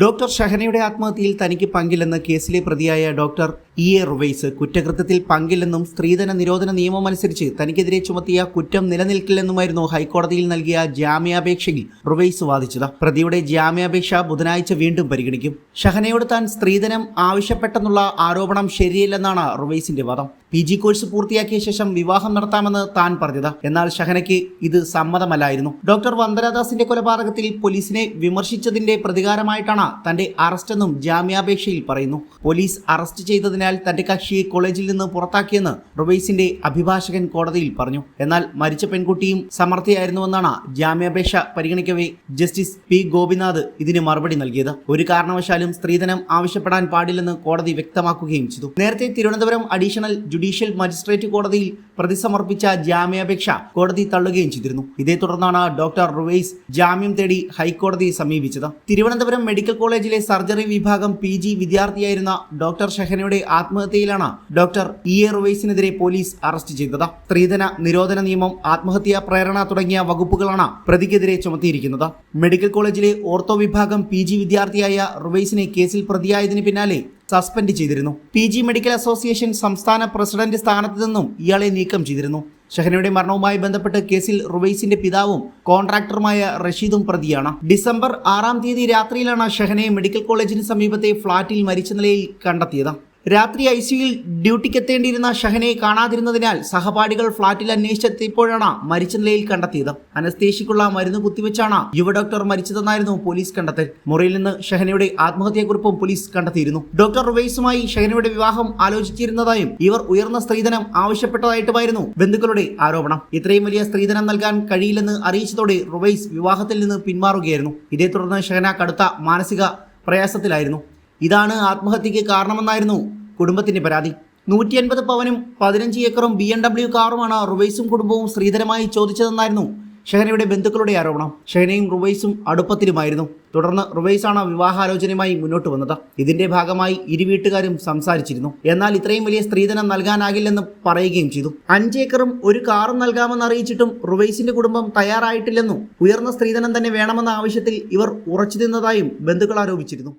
Doctor ഷഹനയുടെ ആത്മഹത്യയിൽ തനിക്ക് പങ്കില്ലെന്ന് കേസിലെ പ്രതിയായ ഡോക്ടർ ഇ എ റുവൈസ് കുറ്റകൃത്യത്തിൽ പങ്കില്ലെന്നും സ്ത്രീധന നിരോധന നിയമമനുസരിച്ച് തനിക്കെതിരെ ചുമത്തിയ കുറ്റം നിലനിൽക്കില്ലെന്നുമായിരുന്നു ഹൈക്കോടതിയിൽ നൽകിയ ജാമ്യാപേക്ഷയിൽ റുവൈസ് വാദിച്ചത്. പ്രതിയുടെ ജാമ്യാപേക്ഷ ബുധനാഴ്ച വീണ്ടും പരിഗണിക്കും. ഷഹനയോട് താൻ സ്ത്രീധനം ആവശ്യപ്പെട്ടെന്നുള്ള ആരോപണം ശരിയല്ലെന്നാണ് റുവൈസിന്റെ വാദം. പി ജി കോഴ്സ് പൂർത്തിയാക്കിയ ശേഷം വിവാഹം നടത്താമെന്ന് താൻ പറഞ്ഞത്. എന്നാൽ ഷഹനയ്ക്ക് ഇത് സമ്മതമല്ലായിരുന്നു. ഡോക്ടർ വന്ദനദാസിന്റെ കൊലപാതകത്തിൽ പോലീസിനെ വിമർശിച്ചതിന്റെ പ്രതികാരമായിട്ടാണ് തന്റെ അറസ്റ്റെന്നും ജാമ്യാപേക്ഷയിൽ പറയുന്നു. പോലീസ് അറസ്റ്റ് ചെയ്തതിനാൽ തന്റെ കക്ഷിയെ കോളേജിൽ നിന്ന് പുറത്താക്കിയെന്ന് റുബൈസിന്റെ അഭിഭാഷകൻ കോടതിയിൽ പറഞ്ഞു. എന്നാൽ മരിച്ച പെൺകുട്ടിയും സമർത്ഥിയായിരുന്നുവെന്നാണ് ജാമ്യാപേക്ഷ പരിഗണിക്കവേ ജസ്റ്റിസ് പി ഗോപിനാഥ് ഇതിന് മറുപടി നൽകിയത്. ഒരു കാരണവശാലും സ്ത്രീധനം ആവശ്യപ്പെടാൻ പാടില്ലെന്ന് കോടതി വ്യക്തമാക്കുകയും ചെയ്തു. നേരത്തെ തിരുവനന്തപുരം അഡീഷണൽ ജുഡീഷ്യൽ മജിസ്ട്രേറ്റ് കോടതിയിൽ പ്രതിസമർപ്പിച്ച ജാമ്യാപേക്ഷ കോടതി തള്ളുകയും ചെയ്തിരുന്നു. ഇതേ തുടർന്നാണ് ഡോക്ടർ റുവൈസ് ജാമ്യം തേടി ഹൈക്കോടതിയെ സമീപിച്ചത്. തിരുവനന്തപുരം മെഡിക്കൽ കോളേജിലെ സർജറി വിഭാഗം പി ജി വിദ്യാർത്ഥിയായിരുന്ന ഡോക്ടർ ഷഹനയുടെ ആത്മഹത്യയിലാണ് ഡോക്ടർ ഇ എ റുവൈസിനെതിരെ പോലീസ് അറസ്റ്റ് ചെയ്തത്. സ്ത്രീധന നിരോധന നിയമം ആത്മഹത്യാ പ്രേരണ തുടങ്ങിയ വകുപ്പുകളാണ് പ്രതിക്കെതിരെ ചുമത്തിയിരിക്കുന്നത്. മെഡിക്കൽ കോളേജിലെ ഓർത്തോ വിഭാഗം പി ജി വിദ്യാർത്ഥിയായ റുവൈസിനെ കേസിൽ പ്രതിയായതിനു പിന്നാലെ സസ്പെൻഡ് ചെയ്തിരുന്നു. പി ജി മെഡിക്കൽ അസോസിയേഷൻ സംസ്ഥാന പ്രസിഡന്റ് സ്ഥാനത്ത് നിന്നും ഇയാളെ നീക്കം ചെയ്തിരുന്നു. ഷഹനയുടെ മരണവുമായി ബന്ധപ്പെട്ട് കേസിൽ റുബൈസിന്റെ പിതാവും കോൺട്രാക്ടറുമായ റഷീദും പ്രതിയാണ്. ഡിസംബർ ആറാം തീയതി രാത്രിയിലാണ് ഷഹനയെ മെഡിക്കൽ കോളേജിന് സമീപത്തെ ഫ്ളാറ്റിൽ മരിച്ച നിലയിൽ കണ്ടെത്തിയത്. രാത്രി ഐ സിയിൽ ഡ്യൂട്ടിക്കെത്തേണ്ടിയിരുന്ന ഷഹനയെ കാണാതിരുന്നതിനാൽ സഹപാഠികൾ ഫ്ളാറ്റിൽ അന്വേഷിച്ചെത്തിയപ്പോഴാണ് മരിച്ച നിലയിൽ കണ്ടെത്തിയത്. അനസ്തേഷ്യക്കുള്ള മരുന്ന് കുത്തിവെച്ചാണ് യുവ ഡോക്ടർ മരിച്ചതെന്നായിരുന്നു പോലീസ് കണ്ടെത്തൽ. മുറിയിൽ നിന്ന് ഷഹനയുടെ ആത്മഹത്യാക്കുറിപ്പും പോലീസ് കണ്ടെത്തിയിരുന്നു. ഡോക്ടർ റുവൈസുമായി ഷഹനയുടെ വിവാഹം ആലോചിച്ചിരുന്നതായും ഇവർ ഉയർന്ന സ്ത്രീധനം ആവശ്യപ്പെട്ടതായിട്ടുമായിരുന്നു ബന്ധുക്കളുടെ ആരോപണം. ഇത്രയും വലിയ സ്ത്രീധനം നൽകാൻ കഴിയില്ലെന്ന് അറിയിച്ചതോടെ റുവൈസ് വിവാഹത്തിൽ നിന്ന് പിന്മാറുകയായിരുന്നു. ഇതേ തുടർന്ന് ഷഹന കടുത്ത മാനസിക പ്രയാസത്തിലായിരുന്നു. ഇതാണ് ആത്മഹത്യക്ക് കാരണമെന്നായിരുന്നു കുടുംബത്തിന്റെ പരാതി. നൂറ്റി അൻപത് പവനും പതിനഞ്ച് ഏക്കറും ബി എം ഡബ്ല്യു കാറുമാണ് റുവൈസും കുടുംബവും ശ്രീധരമായി ചോദിച്ചതെന്നായിരുന്നു ഷഹനയുടെ ബന്ധുക്കളുടെ ആരോപണം. ഷഹനയും റുവൈസും അടുപ്പത്തിലുമായിരുന്നു. തുടർന്ന് റുവൈസാണ് വിവാഹാലോചനയുമായി മുന്നോട്ട് വന്നത്. ഇതിന്റെ ഭാഗമായി ഇരു വീട്ടുകാരും സംസാരിച്ചിരുന്നു. എന്നാൽ ഇത്രയും വലിയ സ്ത്രീധനം നൽകാനാകില്ലെന്ന് പറയുകയും ചെയ്തു. അഞ്ചേക്കറും ഒരു കാറും നൽകാമെന്ന് അറിയിച്ചിട്ടും റുവൈസിന്റെ കുടുംബം തയ്യാറായിട്ടില്ലെന്നും ഉയർന്ന സ്ത്രീധനം തന്നെ വേണമെന്ന ആവശ്യത്തിൽ ഇവർ ഉറച്ചു നിന്നതായും ബന്ധുക്കൾ ആരോപിച്ചിരുന്നു.